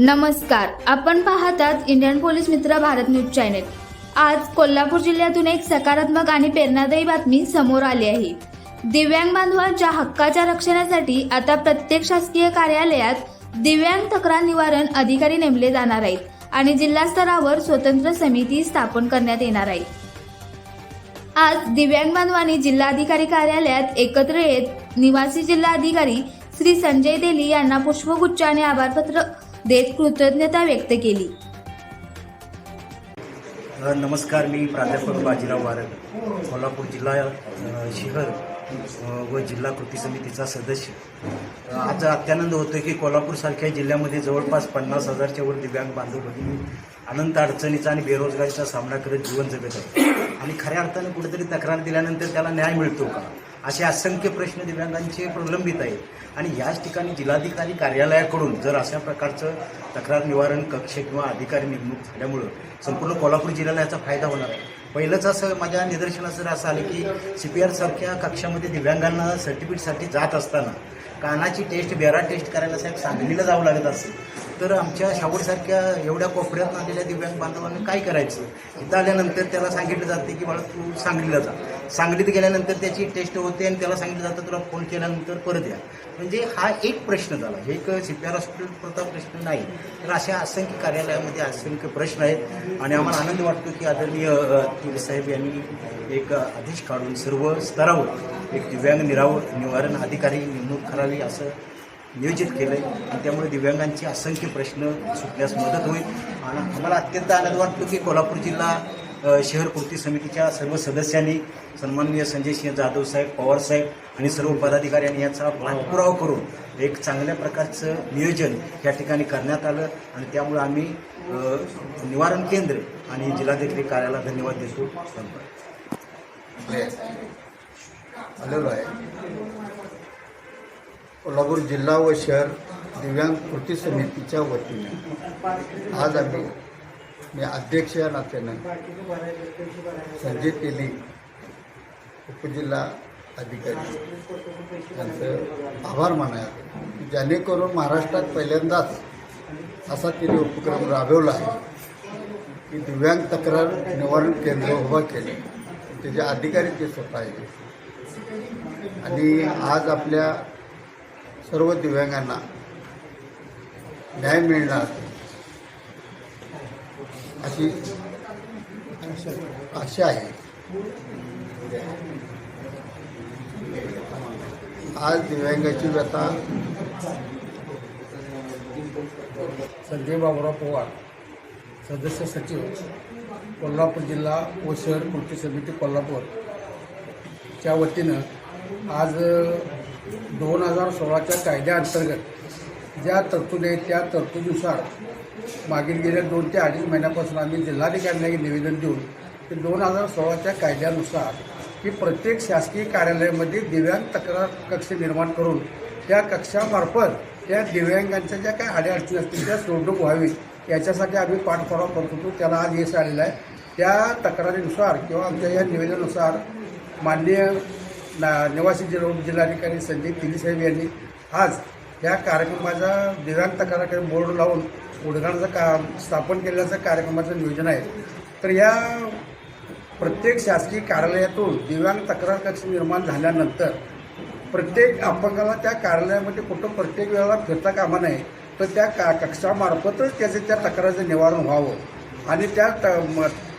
नमस्कार आपण पाहतात इंडियन पोलीस मित्र भारत न्यूज चॅनेल. आज कोल्हापूर जिल्ह्यातून एक सकारात्मक आणि प्रेरणादायी बातमी समोर आली आहे. दिव्यांग बांधवांच्या हक्काच्या रक्षणासाठी आता प्रत्येक शासकीय कार्यालयात दिव्यांग तक्रार निवारण अधिकारी नेमले जाणार आहेत आणि जिल्हा स्तरावर स्वतंत्र समिती स्थापन करण्यात येणार आहे. आज दिव्यांग बांधवांनी जिल्हाधिकारी कार्यालयात एकत्र येत निवासी जिल्हाधिकारी श्री संजय देली यांना पुष्पगुच्छ आणि आभारपत्र देत कृतज्ञता व्यक्त केली. नमस्कार मी प्राध्यापक बाजीराव वारक कोल्हापूर जिल्हा शहर व जिल्हा कृती समितीचा सदस्य. आज अत्यानंद होतो की कोल्हापूरसारख्या जिल्ह्यामध्ये जवळपास पन्नास हजारच्या वर दिव्यांग बांधव भगिनी अनंत अडचणीचा आणि बेरोजगारीचा सामना करत जीवन जगत आहे आणि खऱ्या अर्थाने कुठेतरी तक्रार दिल्यानंतर त्याला न्याय मिळतो का? असे असंख्य प्रश्न दिव्यांगांचे प्रलंबित आहेत. आणि याच ठिकाणी जिल्हाधिकारी कार्यालयाकडून जर अशा प्रकारचं तक्रार निवारण कक्ष किंवा अधिकारी नेमणूक झाल्यामुळं संपूर्ण कोल्हापूर जिल्ह्याला याचा फायदा होणार आहे. पहिलंच असं माझ्या निदर्शनास जर असं आलं की सी पी आरसारख्या कक्षामध्ये दिव्यांगांना सर्टिफिकेटसाठी जात असताना कानाची टेस्ट बेरा टेस्ट करायला साहेब सांगलीला जावं लागत असेल तर आमच्या शाहूरसारख्या एवढ्या कोपऱ्यात आलेल्या दिव्यांग बांधवांनी काय करायचं? इथं आल्यानंतर त्याला सांगितलं जाते की बाळा तू सांगलीला जा. सांगलीत गेल्यानंतर त्याची टेस्ट होते आणि त्याला सांगितलं जातं तुला फोन केल्यानंतर परत या. म्हणजे हा एक प्रश्न झाला. हे एक सी पी आर हॉस्पिटलपुरता प्रश्न नाही तर अशा असंख्य कार्यालयामध्ये असंख्य प्रश्न आहेत आणि आम्हाला आनंद वाटतो की आदरणीय साहेब यांनी एक आदेश काढून सर्व स्तरावर एक दिव्यांग निराव निवारण अधिकारी नेमणूक करावी असं नियोजित केलं आहे आणि त्यामुळे दिव्यांगांचे असंख्य प्रश्न सुटण्यास मदत होईल. आणि आम्हाला अत्यंत आनंद वाटतो की कोल्हापूर जिल्हा शहर कृती समितीच्या सर्व सदस्यांनी सन्माननीय संजय सिंह जाधव साहेब पवार साहेब आणि सर्व पदाधिकाऱ्यांनी याचा पाठपुरावा करून एक चांगल्या प्रकारचं नियोजन या ठिकाणी करण्यात आलं आणि त्यामुळे आम्ही निवारण केंद्र आणि जिल्हाधिकारी कार्यालयाला धन्यवाद देतो. धन्यवाद. हॅलो आलेलो आहे कोल्हापूर जिल्हा व शहर दिव्यांग कृती समितीच्या वतीने. आज आम्ही मी अध्यक्ष या नात्यानं संजय तेली उपजिल्हा अधिकारी. यांचं आभार मानायचं जेणेकरून महाराष्ट्रात पहिल्यांदाच असा तिने उपक्रम राबवला आहे की दिव्यांग तक्रार निवारण केंद्र उभा केले. त्याचे अधिकारी ते स्वतः आहेत. आणि आज आपल्या सर्व दिव्यांगांना न्याय मिळणार अशी आशा आहे. आज दिव्यांगाची व्यथा संजय बाबुराव पवार सदस्य सचिव कोल्हापूर जिल्हा व शहर कृती समिती कोल्हापूरच्या वतीनं आज दोन हजार सोळाच्या कायद्याअंतर्गत ज्या तरतुदी आहेत त्या तरतुदीनुसार मागील गेल्या दोन ते अडीच महिन्यापासून आम्ही जिल्हाधिकाऱ्यांना एक निवेदन देऊन ते दोन हजार सोळाच्या कायद्यानुसार की प्रत्येक शासकीय कार्यालयामध्ये दिव्यांग तक्रार कक्ष निर्माण करून त्या कक्षामार्फत त्या दिव्यांगांच्या ज्या काही अडीअडचणी असतील त्या सोडणूक व्हावी याच्यासाठी आम्ही पाठपुरावा करत होतो. त्याला आज यश आलेलं आहे. त्या तक्रारीनुसार किंवा आमच्या या निवेदनानुसार माननीय ना निवासी जिल्हा जिल्हाधिकारी संजय तिलीसाहेब यांनी आज या कार्यक्रमाचा दिव्यांग कार्यक्रम बोर्ड लावून उद्घाटनाचं का स्थापन केल्याचं कार्यक्रमाचं नियोजन आहे. तर या प्रत्येक शासकीय कार्यालयातून दिव्यांग तक्रार कक्ष निर्माण झाल्यानंतर प्रत्येक अपंगाला त्या कार्यालयामध्ये कुठं प्रत्येक वेळेला फिरता कामा नये तर त्या का कक्षामार्फतच त्याचे त्या तक्रारीचं निवारण व्हावं. आणि त्या त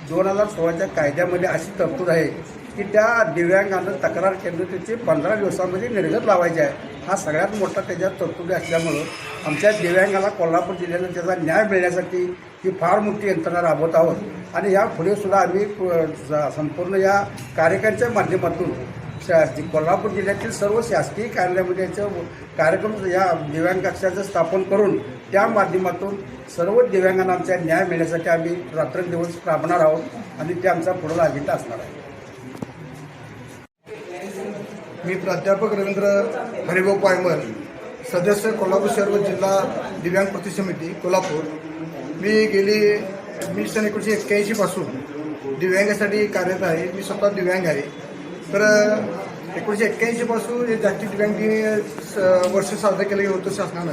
दोन हजार सोळाच्या कायद्यामध्ये अशी तरतूद आहे की त्या दिव्यांगानं तक्रार केंद्र त्याची पंधरा दिवसामध्ये निर्गत लावायची आहे. हा सगळ्यात मोठा त्याच्यात तरतुदी असल्यामुळं आमच्या दिव्यांगाला कोल्हापूर जिल्ह्यानं त्याचा न्याय मिळण्यासाठी ही फार मोठी यंत्रणा राबवत आहोत. आणि या पुढे सुद्धा आम्ही स- संपूर्ण या कार्यक्रमाच्या माध्यमातून कोल्हापूर जिल्ह्यातील सर्व शासकीय कार्यालयामध्ये याचं कार्यक्रम या दिव्यांग कक्षाचं स्थापन करून त्या माध्यमातून सर्व दिव्यांगांना आमच्या न्याय मिळण्यासाठी आम्ही रात्रंदिवस राबणार आहोत आणि ते आमचा पुढला अजेंडा असणार आहे. मी प्राध्यापक रवींद्र हरिभाऊ पायमल सदस्य कोल्हापूर शहर व जिल्हा दिव्यांग कृती समिती कोल्हापूर. मी गेली मी सन एकोणीसशे एक्क्याऐंशीपासून दिव्यांगासाठी कार्यरत आहे. मी स्वतः दिव्यांग आहे. तर एकोणीसशे एक्क्याऐंशीपासून हे जागतिक दिव्यांग स- वर्ष साजरं केलं गेलं होतं शासनानं.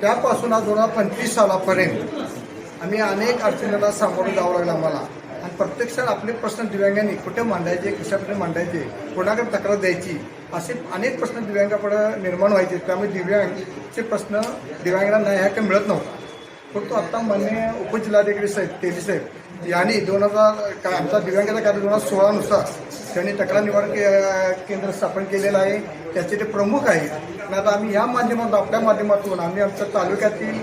त्यापासून आज दोन हजार पंचवीस सालापर्यंत आम्ही अनेक अडचणींना सामोरं जावं लागलं आम्हाला. आणि प्रत्यक्षात आपले प्रश्न दिव्यांगांनी कुठे मांडायचे कशाकडे मांडायचे कोणाकडे तक्रार द्यायची असे अनेक प्रश्न दिव्यांगाकडे निर्माण व्हायचे. त्यामुळे दिव्यांगचे प्रश्न दिव्यांगांना न्याय मिळत नव्हता. फक्त आत्ता मान्य उपजिल्हाधिकारी साहेब तेली साहेब यांनी दोन हजार का आमचा दिव्यांगाचा कार्य दोन हजार सोळानुसार त्यांनी तक्रार निवारण के- केंद्र स्थापन केलेलं आहे. त्याचे ते प्रमुख आहेत. आणि आता आम्ही या माध्यमातून आपल्या माध्यमातून आम्ही आमच्या तालुक्यातील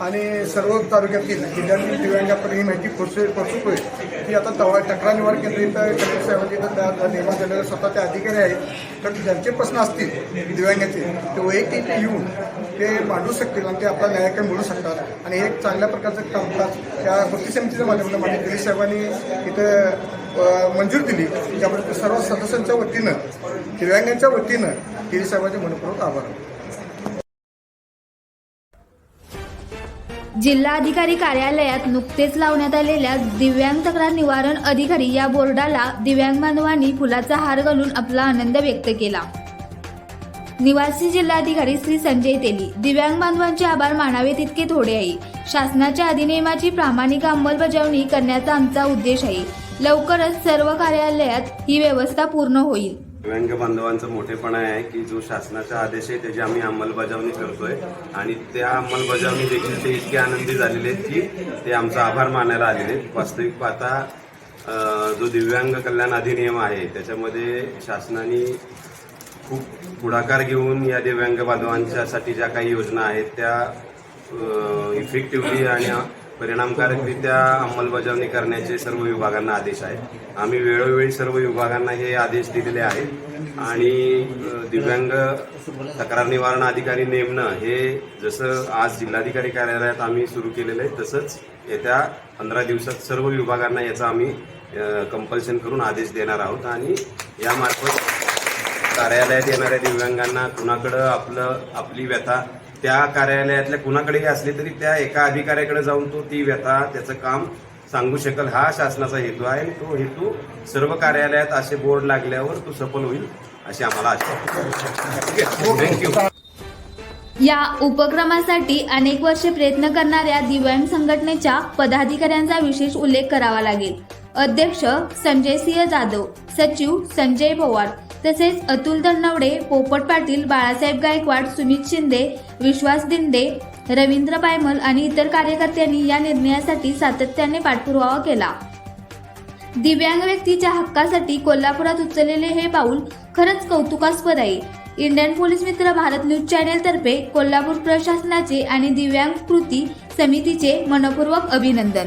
आणि सर्व तालुक्यातील जिल्ह्यातील दिव्यांगापर्यंत ही माहिती पोहोच होईल की आता तवा तक्रार निवारण केंद्र इथं कलेक्टर साहेबांच्या त्या- निर्माण झालेले स्वतः ते अधिकारी आहेत. तर ज्यांचे प्रश्न असतील दिव्यांगाचे ते वैयक्तिक येऊन ते मांडू शकतील आणि ते आपला न्यायालय मिळू शकतात. आणि एक चांगल्या प्रकारचं कामकाज त्या कृती समितीच्या माध्यमातून माझ्या दिलीप साहेबांनी इथं मंजूर दिली. त्याबद्दल सर्व सदस्यांच्या वतीनं दिव्यांगांच्या वतीनं दिलीप साहेबांचे मनपूर्वक आभार. जिल्हाधिकारी कार्यालयात नुकतेच लावण्यात आलेल्या दिव्यांग तक्रार निवारण अधिकारी या बोर्डाला दिव्यांग बांधवांनी फुलाचा हार घालून आपला आनंद व्यक्त केला. निवासी जिल्हाधिकारी श्री संजय तेली दिव्यांग बांधवांचे आभार मानावे तितके थोडे आहे. शासनाच्या अधिनियमाची प्रामाणिक अंमलबजावणी करण्याचा आमचा उद्देश आहे. लवकरच सर्व कार्यालयात ही व्यवस्था पूर्ण होईल. दिव्यांग बांधवांचा मोठेपणा आहे की जो शासनाचा आदेश आहे त्याची आम्ही अंमलबजावणी करतोय. आणि त्या अंमलबजावणी देखील ते इतके आनंदी झालेले आहेत की ते आमचा आभार मानायला आलेले आहेत. वास्तविक पाहता जो दिव्यांग कल्याण अधिनियम आहे त्याच्यामध्ये शासनाने खूप पुढाकार घेऊन या दिव्यांग बांधवांच्यासाठी ज्या काही योजना आहेत त्या इफेक्टिव्हली आणि परिणामकारकरित्या अंमलबजावणी करण्याचे सर्व विभागांना आदेश आहेत. आम्ही वेळोवेळी सर्व विभागांना हे आदेश दिलेले आहेत. आणि दिव्यांग तक्रार निवारण अधिकारी नेमणं हे जसं आज जिल्हाधिकारी कार्यालयात आम्ही सुरू केलेलं आहे तसंच येत्या पंधरा दिवसात सर्व विभागांना याचा आम्ही कंपल्शन करून आदेश देणार आहोत. आणि यामार्फत कार्यालयात येणाऱ्या दिव्यांगांना कुणाकडं आपलं आपली व्यथा त्या कार्यालयातल्या कुणाकडेही असली तरी त्या एका अधिकाऱ्याकडे जाऊन तो ती व्यथा त्याचं काम सांगू शकेल. हा शासनाचा हेतू आहे आणि तो हेतू सर्व कार्यालयात असे बोर्ड लागल्यावर तो सफल होईल अशी आम्हाला आशा थँक्यू या उपक्रमासाठी अनेक वर्षे प्रयत्न करणाऱ्या दिव्यांग संघटनेच्या पदाधिकाऱ्यांचा विशेष उल्लेख करावा लागेल. अध्यक्ष संजय सिंह जाधव सचिव संजय पवार तसेच अतुल धर्नवडे पोपट पाटील बाळासाहेब गायकवाड सुमित शिंदे विश्वास दिंडे रवींद्र पायमल आणि इतर कार्यकर्त्यांनी या निर्णयासाठी सातत्याने पाठपुरावा केला. दिव्यांग व्यक्तीच्या हक्कासाठी कोल्हापुरात उचललेले हे पाऊल खरंच कौतुकास्पद आहे. इंडियन पोलीस मित्र भारत न्यूज चॅनेल तर्फे कोल्हापूर प्रशासनाचे आणि दिव्यांग कृती समितीचे मनपूर्वक अभिनंदन.